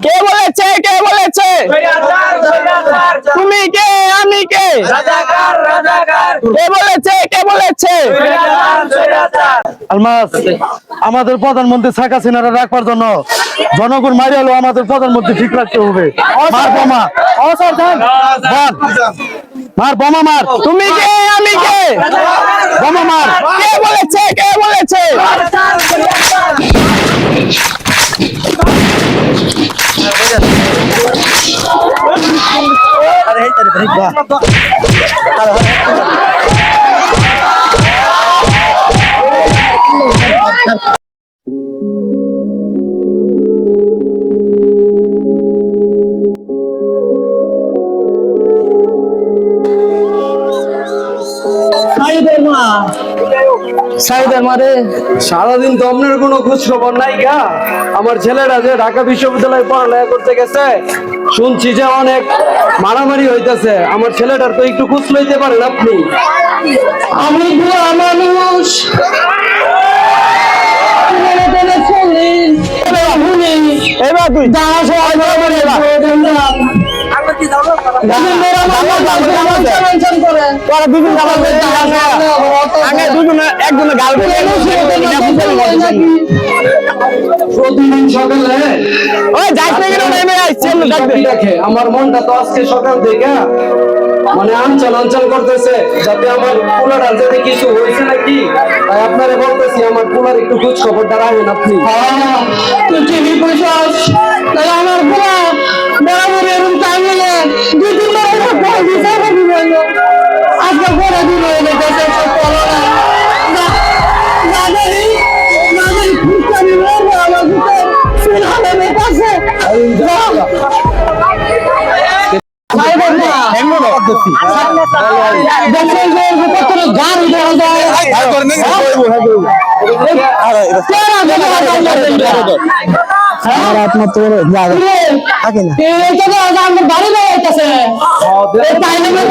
কে বলেছে? কে বলেছে? তুমি কে? আমি কে? কে বলেছে? কে বলেছে? আলমাস আমাদের প্রধানমন্ত্রী শেখ হাসিনারা রাখবার জন্য জনগণ মারি হলো আমাদের প্রধানমন্ত্রী ঠিক রাখতে হবে। মার বোমা। অসাবধান। মার। মার বোমা মার। তুমি কে? আমি কে? বোমা মার। কে বলেছে? কে বলেছে? বাহ সারাদিন তো আপনার কোনো খোঁজ খবর নাই গা। আমার ছেলেরা যে ঢাকা বিশ্ববিদ্যালয়ে পড়ালেখা করতে গেছে শুনছি যে অনেক মারামারি হইতেছে। আমার ছেলেটার তো একটু খোঁজ লইতে পারেন আপনি। আমি বুড়া মানুষ। এবার তুই। আগে দুজনে একজনে গাল প্রতিদিন সকালে ওই যাইতে গেলে নেমে আইছে ডাকবে দেখে আমার মনটা তো আজকে সকাল থেকে মানে আনচাল আনচাল করতেছে যাতে আমার কুলার যাতে কিছু হয়েছে নাকি তাই আপনারে বলতেছি আমার কুলার একটু খোঁজ খবরটা রাখেন আপনি। তুই টিভি আমার বরাবর এরকম টাইমে দুই তিন দেখছেন যে কত গান দেওয়া যায় আমার আত্মা তোর যাবে থাকে না এই তো আমার বাড়ি যাইতেছে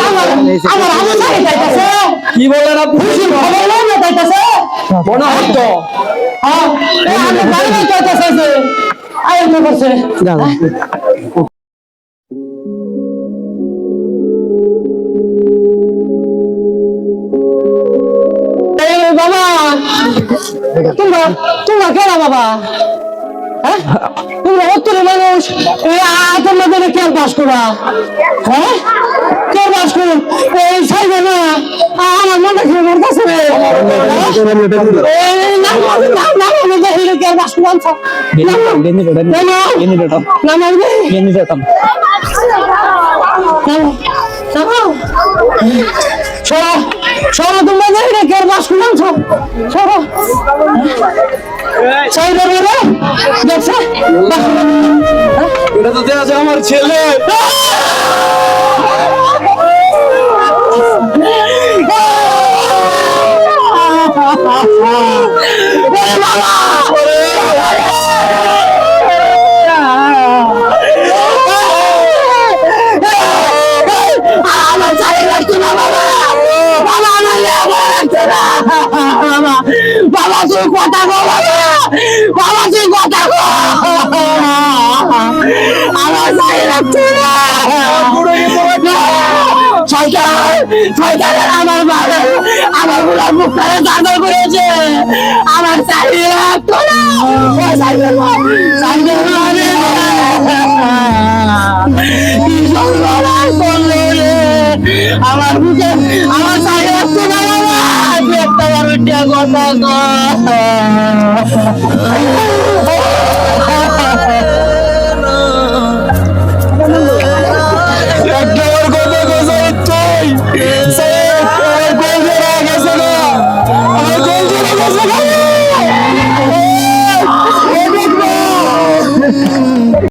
আমার আমার আমার বাড়ি যাইতেছে কি বলেন আপনি? খুশি খবর না যাইতেছে মনে হতো হ্যাঁ আমার বাড়ি যাইতেছে। আয় তো করছে? তোমরা তোমরা কেন বাবা হ্যাঁ তোমরা অত্তরে মানুষ এই আতর মধ্যে কে বাস করা হ্যাঁ কে বাস করো এই সাইবে না আমার মনটা খেয়ে মরতেছে রে এই না না না না দেখলে কে বাস করা আনছো না না না না সরো সরো তোমরা দেখলে কে বাস করা আনছো সরো সাইবে রে দেখছে? এটা তো আমার ছেলে। তুই কথা কো বাবা। তুই কথা কো আমার শয়তান, শয়তানের আমার করেছে। আমার রাখতো আমার বুকে, আমার চাই রাখতো না। মিথ্যা কথা